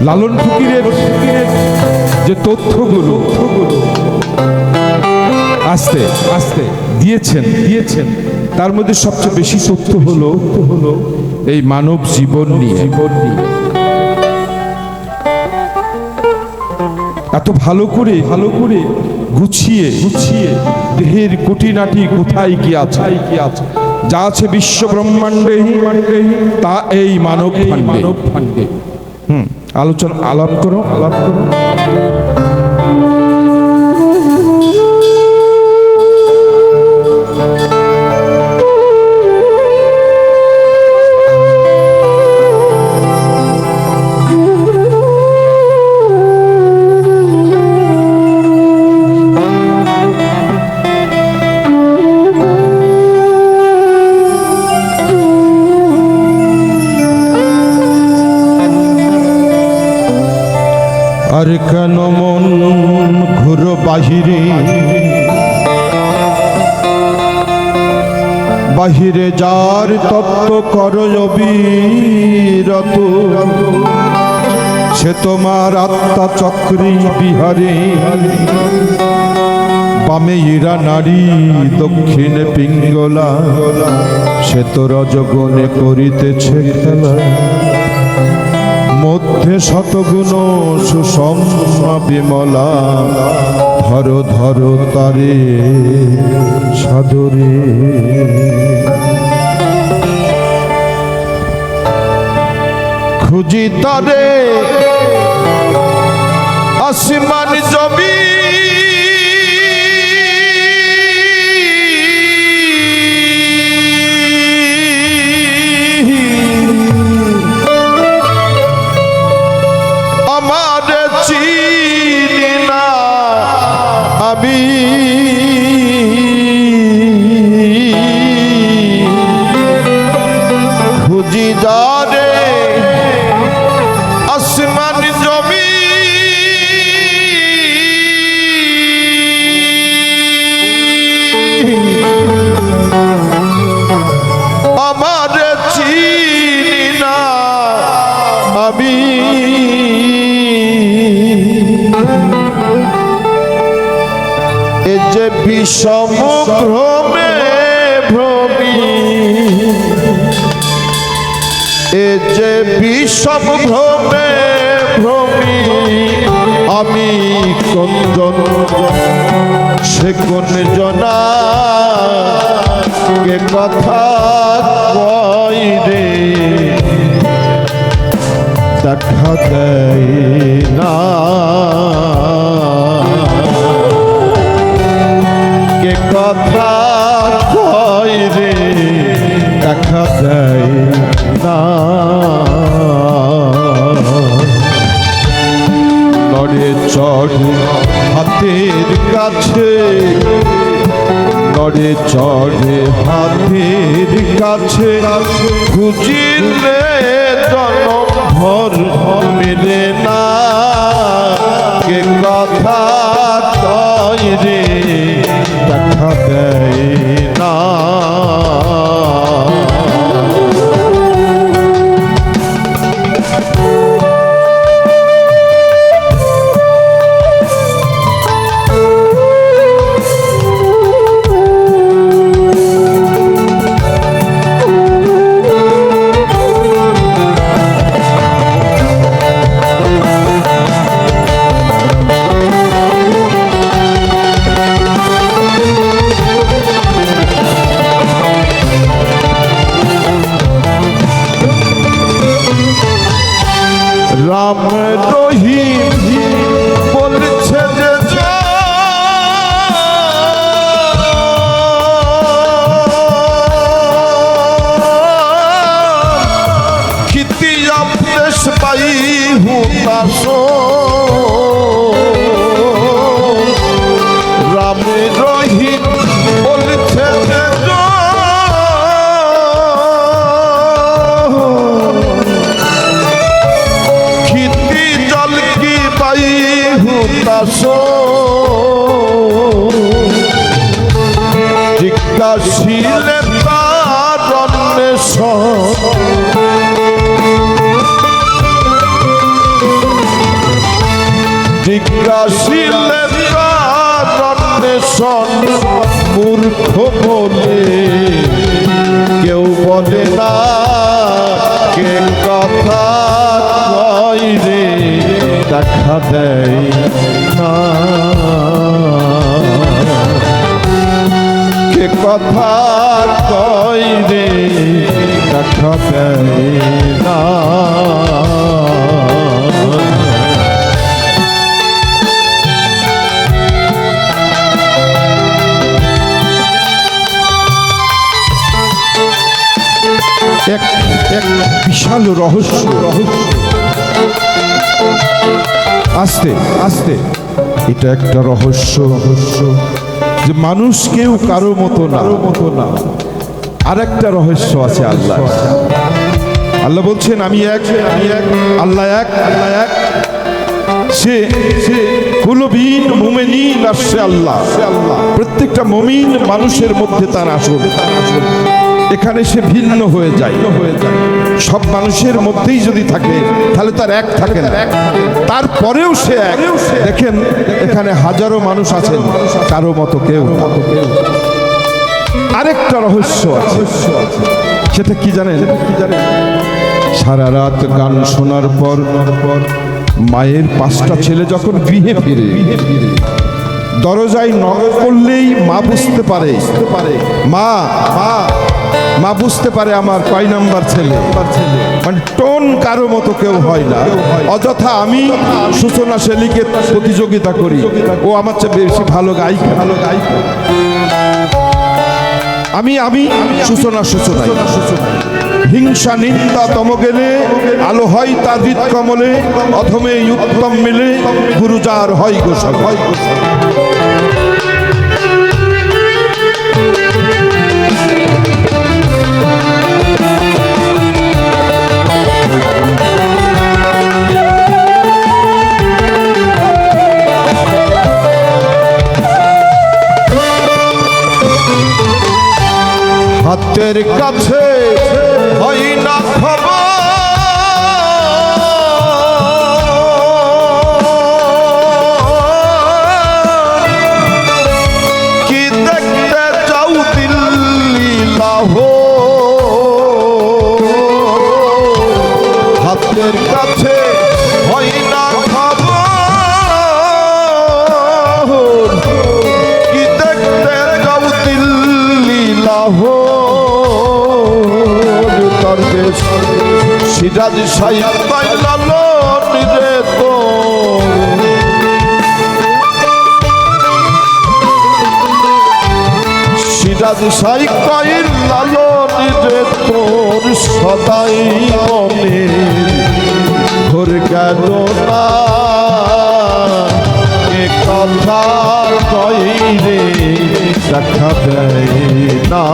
লালন ফকিরের যে তথ্যগুলো আস্তে আস্তে দিয়েছেন দিয়েছেন তার মধ্যে সবচেয়ে বেশি তথ্য হলো হলো এই মানব জীবন নিয়ে। জীবন নিয়ে এত ভালো করে ভালো করে গুছিয়ে গুছিয়ে দেহের কুটিনাটি কোথায় কি আছে? কি আছে? যা আছে বিশ্ব ব্রহ্মাণ্ডে তা এই মানব মানব ফান্ডে হুম। আলোচনা আলাপ করো আলাপ করো। আর কেন মন ঘুর বাহিরে? বাহিরে যার তত্ত্ব কর অবিরত সে তোমার আত্মা চক্রী বিহারে। বামে ইরা নারী, দক্ষিণে পিঙ্গলা। সে তো রজগণে করিতেছে খেলা। মধ্যে শতগুণ সুষম বিমলা। ধর ধর তারে সাদরে। খুঁজি তারে আসমান জমি খুঁজি আসমান জমি। আমার চিনি না আমি। এ যে বিষম এ যে বিষম ভ্রমে ভ্রমি, আমি কঞ্জন সে কোন জনা কে কথা কই রে? দেখা দেয় না। কে কথা কই রে? দেখা দেয় না। কাছে নড়ে চড়ে হাতের কাছে খুঁজিলে জনম ভর মেলে না। কে কথা কয় রহিম বলছে। খিতি জল কি পাই হুতাস জিজ্ঞাসিলে তার অন্বেষণ জিজ্ঞাসিলেন বলে না কে কথা কয় রে দেখা দেয় না। কে কথা কয় রে দেখা দেয় না। এক এক বিশাল রহস্য। রহস্য আস্তে আস্তে। এটা একটা রহস্য। রহস্য যে মানুষ কেউ কারও মতো না। মতো না আর একটা রহস্য আছে আল্লাহ আল্লাহ বলছেন, আমি এক আমি এক আল্লাহ এক আল্লাহ এক। সে সে কুলবিন মুমেনিন আসছে আল্লাহ আল্লাহ। প্রত্যেকটা মমিন মানুষের মধ্যে তার আসল তার আসল। এখানে সে ভিন্ন হয়ে যায়। হয়ে যায় সব মানুষের মধ্যেই যদি থাকে, তাহলে তার এক থাকে না। তারপরেও সে এক। দেখেন, এখানে হাজারো মানুষ আছেন, কারও মতো কেউ। আরেকটা রহস্য আছে। সেটা কি জানেন? সারা রাত গান শোনার পর মায়ের পাঁচটা ছেলে যখন গৃহে ফিরে, দরজায় নক করলেই মা বুঝতে পারে, মা মা মা বুঝতে পারে আমার কয় নাম্বার ছেলে। মানে টোন কারও মতো কেউ হয় না। অযথা আমি সূচনা শেলিকে প্রতিযোগিতা করি। ও আমার চেয়ে বেশি ভালো গায়িক। ভালো গায়িক আমি আমি সূচনা সূচনা হিংসা নিন্দা তম গেলে আলো হয় তার হৃদ কমলে অথমে উত্তম মিলে, গুরুজার হয় গোসল হয় গোসল। হাতের কাছে হয় না খবর? হাতের কাছে হয় না খবর? কি দেখতে যাও সিরাজ সাইয়া লালো নিজে তো। সিরাজ সাই কইল লালো নিজে তোর সদাই মনে। ঘর গেল না কথা কই রে না।